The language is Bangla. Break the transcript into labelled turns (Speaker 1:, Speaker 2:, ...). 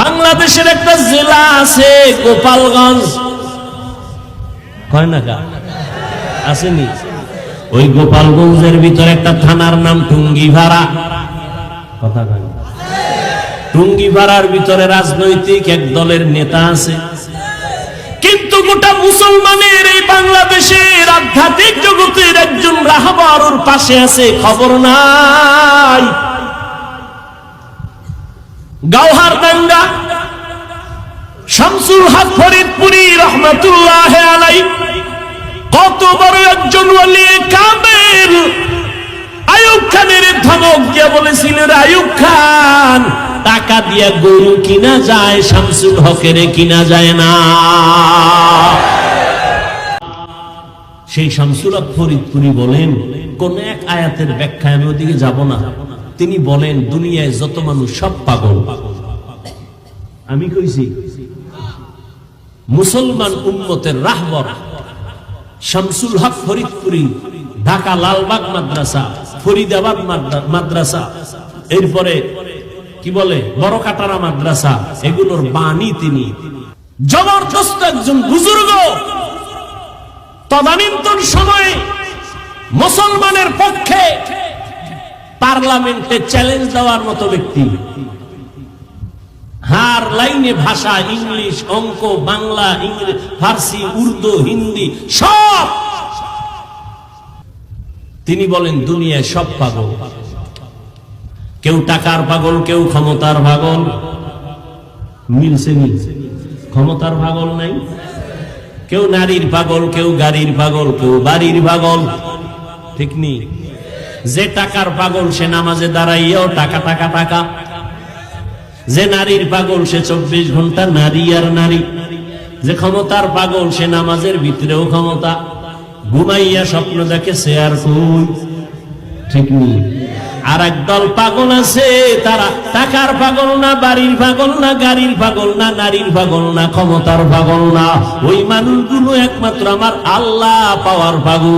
Speaker 1: বাংলাদেশের একটা জেলা আছে গোপালগঞ্জ। হয় না গা? আসেনি? ওই গোপালগঞ্জের ভিতরে একটা থানার নাম টুঙ্গিভাড়া। কথা কয় না। টুঙ্গিভাড়ার ভিতরে রাজনৈতিক এক দলের নেতা আছে। কিন্তু গোটা মুসলমানের এই বাংলাদেশের আধ্যাত্মিক জগতের একজন রাহবার ওর পাশে আছে, খবর নাই। গাওহার দাঙ্গা, শামসুল হক ফরিদপুরি রহমতুল্লাহ আলাই কত বড় একজন আয়ুব খানের ধমক বলেছিলেন আয়ুব খান, টাকা দিয়া গরু কিনা যায়, শামসুল হকের কিনা যায় না। সেই শামসুল হক ফরিদপুরি বলেন, কোন এক আয়াতের ব্যাখ্যা আমি ওদিকে যাব না। তিনি বলেন, দুনিয়ায় যত মানুষ সব পাগল। আমি কইছি, মুসলমান উম্মতের রাহবর, শামসুল হক ফরিদপুরি, ঢাকা লালবাগ মাদ্রাসা, ফরিদাবাদ মাদ্রাসা, এরপরে কি বলে বড় কাটারা মাদ্রাসা, এগুলোর বাণী তিনি। জবরদস্ত একজন বুজুর্গ তদানীন্তন সময়ে মুসলমানের পক্ষে পার্লামেন্টে চ্যালেঞ্জ দেওয়ার মতো ব্যক্তি। হার লাইনে ভাষা, ইংলিশ, অঙ্ক, বাংলা ইংরেজি ফার্সি, উর্দু, হিন্দি, সব! তিনি বলেন, দুনিয়ায় সব পাগল। কেউ টাকার পাগল, কেউ ক্ষমতার পাগল। মিলছে মিলছে। ক্ষমতার পাগল নাই। কেউ নারীর পাগল, কেউ গাড়ির পাগল, কেউ বাড়ির পাগল। ঠিক নি যে টাকার পাগল সে নামাজে দাঁড়াইয়াও টাকা টাকা টাকা। যে নারীর পাগল সে চব্বিশ ঘণ্টা নারী আর নারী। যে ক্ষমতার পাগল সে নামাজের ভিতরেও ক্ষমতা। ঘুমাইয়া স্বপ্ন দেখে সে আর ঠিক নেই। আর একদল পাগল আছে, তারা টাকার পাগল না, বাড়ির পাগল না, গাড়ির পাগল না, নারীর পাগল না, ক্ষমতার পাগল না। ওই মানুষগুলো একমাত্র আমার আল্লাহ পাওয়ার পাগল।